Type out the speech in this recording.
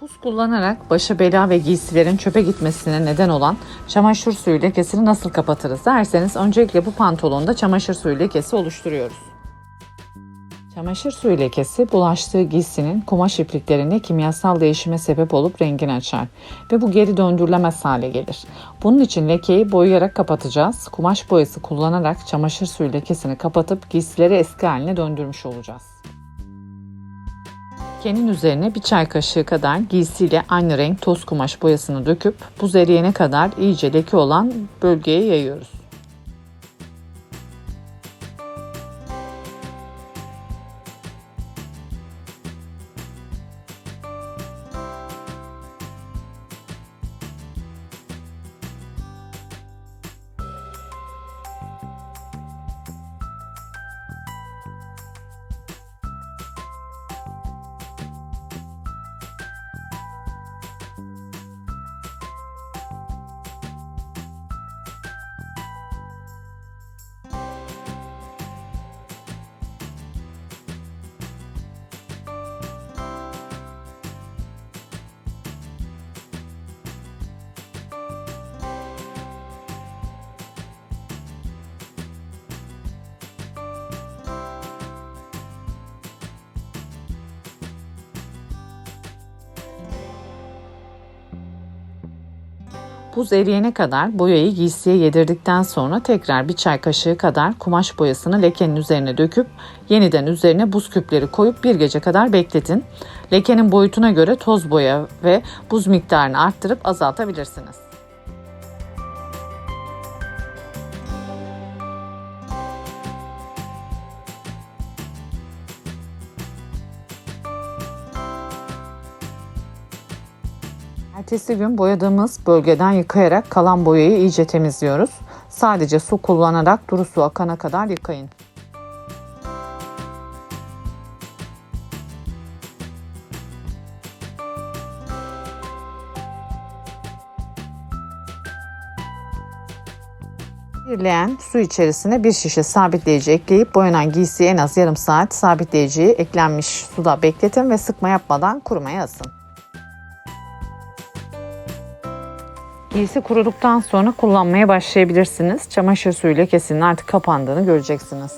Buz kullanarak başa bela ve giysilerin çöpe gitmesine neden olan çamaşır suyu lekesini nasıl kapatırız derseniz öncelikle bu pantolonda çamaşır suyu lekesi oluşturuyoruz. Çamaşır suyu lekesi bulaştığı giysinin kumaş ipliklerinde kimyasal değişime sebep olup rengini açar ve bu geri döndürülemez hale gelir. Bunun için lekeyi boyayarak kapatacağız. Kumaş boyası kullanarak çamaşır suyu lekesini kapatıp giysileri eski haline döndürmüş olacağız. Lekenin üzerine bir çay kaşığı kadar giysiyle aynı renk toz kumaş boyasını döküp buz eriyene kadar iyice leke olan bölgeye yayıyoruz. Buz eriyene kadar boyayı giysiye yedirdikten sonra tekrar bir çay kaşığı kadar kumaş boyasını lekenin üzerine döküp yeniden üzerine buz küpleri koyup bir gece kadar bekletin. Lekenin boyutuna göre toz boya ve buz miktarını arttırıp azaltabilirsiniz. Ertesi gün boyadığımız bölgeden yıkayarak kalan boyayı iyice temizliyoruz. Sadece su kullanarak duru su akana kadar yıkayın. Bir su içerisine bir şişe sabitleyici ekleyip boyanan giysiyi en az yarım saat sabitleyiciyi eklenmiş suda bekletin ve sıkma yapmadan kurumaya asın. Giysi kuruduktan sonra kullanmaya başlayabilirsiniz. Çamaşır suyu lekesinin artık kapandığını göreceksiniz.